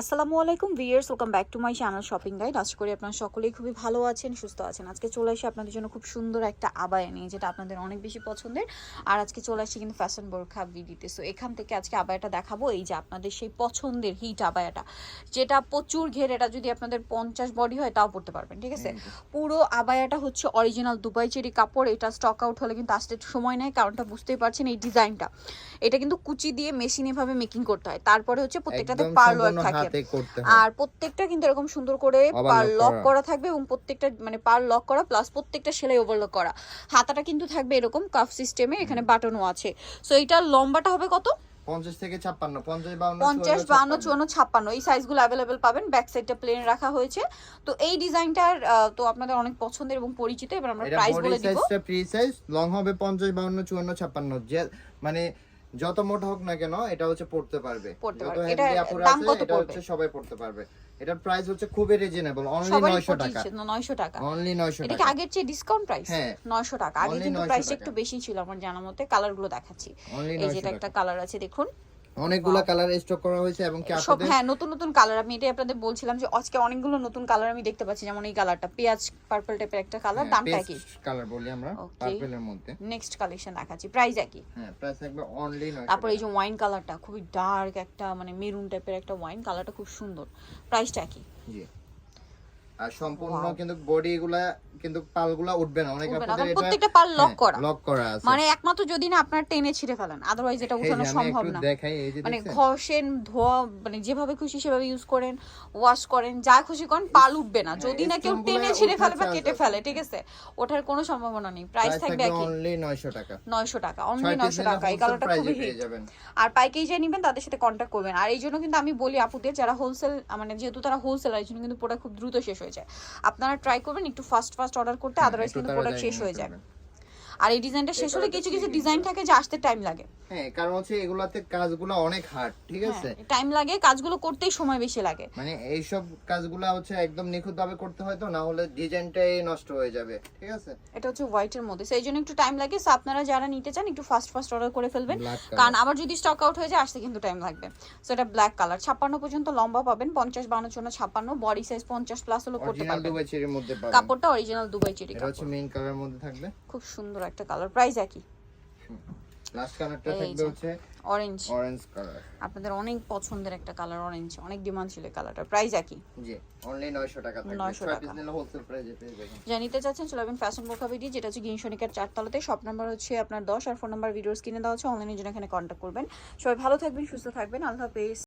আসসালামু আলাইকুম viewers welcome back to my channel shopping guide. আশা করি আপনারা সকলেই খুবই ভালো আছেন সুস্থ আছেন। আজকে চলে আসি আপনাদের জন্য খুব সুন্দর একটা আবায়া নিয়ে যেটা আপনাদের অনেক বেশি পছন্দের। আর আজকে চলে আসি কিন্তু ফ্যাশন বোরখা ভিডিতে সো এখান থেকে আজকে আবায়াটা দেখাবো এই যে আপনাদের সেই পছন্দের হিট আবায়াটা যেটা প্রচুর ঘের এটা যদি আপনাদের পঞ্চাশ বডি হয় তাও পড়তে পারবেন ঠিক আছে? পুরো আবায়াটা হচ্ছে অরিজিনাল দুবাই চেরি কাপড় এটা স্টক আউট হলে কিন্তু আসতে সময় নেয় কারণটা বুঝতেই পারছেন এই ডিজাইনটা এটা কিন্তু কুচি দিয়ে মেশিনে ভাবে মেকিং করতে হয়। তারপরে হচ্ছে প্রত্যেকটাতে একদম পার্ল ওয়ার্ক সম্পূর্ণ থাকে। আর প্রত্যেকটা কিন্তু এরকম সুন্দর করে পার লক করা। থাকবে এবং প্রত্যেকটা মানে পার লক করা প্লাস প্রত্যেকটা সেলাই ওভারলক করা। হাতাটা কিন্তু থাকবে এরকম কাফ সিস্টেমে এখানে বাটনও আছে। সো এটার লম্বাটা হবে কত? পঞ্চাশ থেকে ছাপ্পান্ন পঞ্চাশ বাউন্ন চুয়ান্ন ছাপ্পান্ন। এই সাইজগুলো অ্যাভেলেবেল পাবেন। ব্যাক সাইডটা প্লেন রাখা হয়েছে। তো এই ডিজাইনটার তো আপনাদের অনেক পছন্দের এবং পরিচিত এবার আমরা প্রাইস বলে দিব। ফ্রি সাইজ লং হবে পঞ্চাশ বাউন্ন চুয়ান্ন ছাপ্পান্ন। মানে যত মোটা হোক না কেন এটা হচ্ছে পড়তে পারবে। যত পারবে। আপুরা আছে, এটা হচ্ছে সবাই পড়তে পারবে। এটার প্রাইস হচ্ছে খুবই রিজনেবল অনলি সবারই 900 টাকা। পঁচিশ নয়শো টাকা। অনলি 900 এটা কি টাকা। আগের চেয়ে ডিসকাউন্ট প্রাইস হ্যাঁ। নয়শো টাকা। আগে কিন্তু প্রাইস একটু বেশি ছিল আমার জানার মতে। কালারগুলো দেখাচ্ছি। এই যেটা 900 একটা কালার আছে দেখুন। অনেকগুলা কালার স্টক করা হয়েছে এবং কি আপনাদের হ্যাঁ নতুন নতুন কালার আমি এটাই আপনাদের বলছিলাম যে আজকে অনেকগুলো নতুন কালার আমি দেখতে পাচ্ছি যেমন এই কালারটা পেঁয়াজ পার্পল টাইপের একটা কালার হ্যাঁ, দামটা কি কালার বলি আমরা পার্পলের মধ্যে। নেক্সট কালেকশন দেখাচ্ছি প্রাইস একই। হ্যাঁ প্রাইস একবার অনলি নয় তারপর এই যে ওয়াইন কালারটা খুবই ডার্ক একটা মানে মেরুন টাইপের একটা ওয়াইন কালারটা খুব সুন্দর প্রাইসটা কি জি। আর সম্পূর্ণ কিন্তু বডি গুলা কিন্তু পালগুলা উঠবে না। অনেক আপনাদের এটা প্রত্যেকটা পাল লক করা। লক করা আছে। মানে একমাত্র যদি না আপনার টেনে ছিঁড়ে ফেলেন আদারওয়াইজ এটা উঠানো সম্ভব না। দেখাই এই যে মানে? ঘষেন ধোয়া মানে যেভাবে খুশি সেভাবে ইউজ করেন ওয়াশ করেন যা খুশি করেন পাল উঠবে না। হ্যাঁ, যদি না কেউ টেনে ছিঁড়ে ফেলে বা কেটে ফেলে ঠিক আছে? ওঠার কোনো সম্ভাবনা নেই। প্রাইস থাকবে একই। অনলি 900 টাকা। নয়শো টাকা অনলি ছয় piece নয়শো নিলে টাকা। এই কালারটা খুবই হিট আর পাইকারি যে নেবেন তাদের সাথে কন্ট্যাক্ট করবেন। আর এই জন্য কিন্তু আমি বলি আপুদের যারা হোলসেল মানে যেহেতু তারা হোলসেলার এই জন্য কিন্তু প্রোডাক্ট খুব দ্রুত শেষ হয়ে যায় আপনারা ট্রাই করবেন একটু ফাস্ট ফাস্ট অর্ডার করতে হ্যাঁ, আদারওয়াইজ কিন্তু প্রোডাক্ট শেষ হয়ে হবে। আর এই ডিজাইনটা শেষ হলে কিছু কিছু ডিজাইন থাকে যে আসতে টাইম লাগে। হ্যাঁ কারণ হচ্ছে এগুলাতে কাজগুলো অনেক হার্ড ঠিক আছে? টাইম লাগে কাজগুলো করতেই সময় বেশি লাগে। মানে এইসব কাজগুলো হচ্ছে একদম নিখুঁত ভাবে করতে হয় তো না হলে ডিজাইনটাই নষ্ট হয়ে যাবে ঠিক আছে? এটা হচ্ছে হোয়াইটের মধ্যে। সেই জন্য একটু টাইম লাগে সো আপনারা যারা নিতে চান একটু ফাস্ট ফাস্ট অর্ডার করে ফেলবেন। কারণ আবার যদি স্টক আউট হয়ে যায় আসতে কিন্তু টাইম লাগবে। সো এটা ব্ল্যাক কালার ছাপ্পান্ন পর্যন্ত লম্বা পাবেন পঞ্চাশ বান্ন জন্য ছাপ্পান্ন বডি সাইজ পঞ্চাশ প্লাস হলো করতে পারবেন। কাপড়টা অরিজিনাল দুবাই চেরি এটা হচ্ছে কাপড়। মেইন কালারের মধ্যে থাকবে। খুব সুন্দর একটা কালার প্রাইস একই। লাস্ট কালারটা থাকবে হচ্ছে অরেঞ্জ অরেঞ্জ কালার আপনাদের অনেক পছন্দের একটা কালার অরেঞ্জ অনেক ডিমান্ড ছিল কালারটা প্রাইস একই। জি অনলি 900 টাকা থাকবে। 900 টাকা। পিস নিলে হোলসেল প্রাইসে পেয়ে যাবেন। যা চাচ্ছেন ফ্যাশন যেটা হচ্ছে চারতলাতে শপ নাম্বার হচ্ছে আপনার দশ আর ফোন নাম্বার ভিডিওস কিনে দেওয়া হচ্ছে অনলাইনে জন্য এখানে কন্ট্যাক্ট করবেন। সবাই ভালো থাকবেন সুস্থ থাকবেন। আল্লাহ হাফেজ।